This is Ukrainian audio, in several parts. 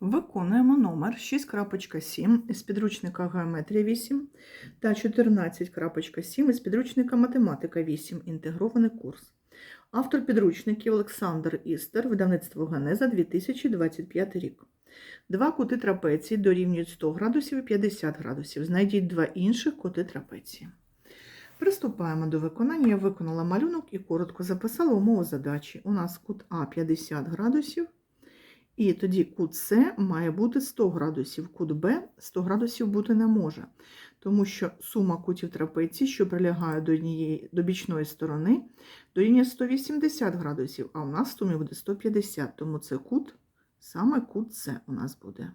Виконуємо номер 6.7 із підручника Геометрія 8 та 14.7 із підручника Математика 8. Інтегрований курс. Автор підручників Олександр Істер, видавництво Генеза 2025 рік. Два кути трапеції дорівнюють 100 градусів і 50 градусів. Знайдіть два інших кути трапеції. Приступаємо до виконання. Я виконала малюнок і коротко записала умову задачі. У нас кут А 50 градусів. І тоді кут С має бути 100 градусів, кут Б 100 градусів бути не може, тому що сума кутів трапеції, що прилягають до, однієї, до бічної сторони, дорівнює 180 градусів, а у нас в сумі буде 150, тому це кут, саме кут С у нас буде.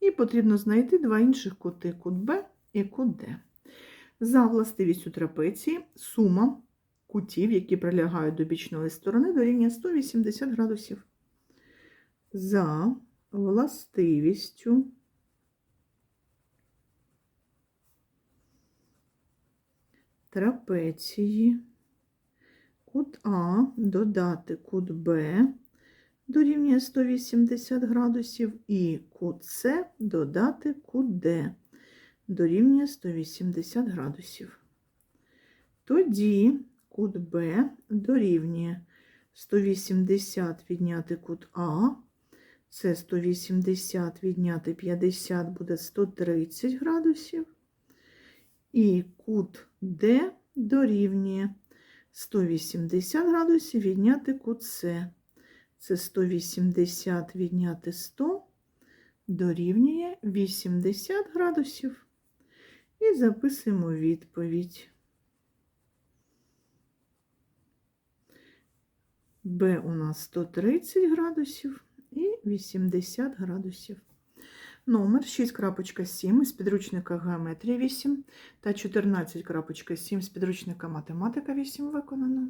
І потрібно знайти два інших кути, кут Б і кут Д. За властивістю трапеції сума кутів, які прилягають до бічної сторони, дорівнює 180 градусів. За властивістю трапеції кут А додати кут Б дорівнює 180 градусів і кут С додати кут Д дорівнює 180 градусів. Тоді кут Б дорівнює 180 відняти кут А, це 180 відняти 50 буде 130 градусів. І кут Д дорівнює 180 градусів відняти кут С. Це 180 відняти 100 дорівнює 80 градусів. І записуємо відповідь. Б у нас 130 градусів і 80 градусів. Номер 6.7 з підручника Геометрія 8 та 14.7 з підручника Математика 8 виконано.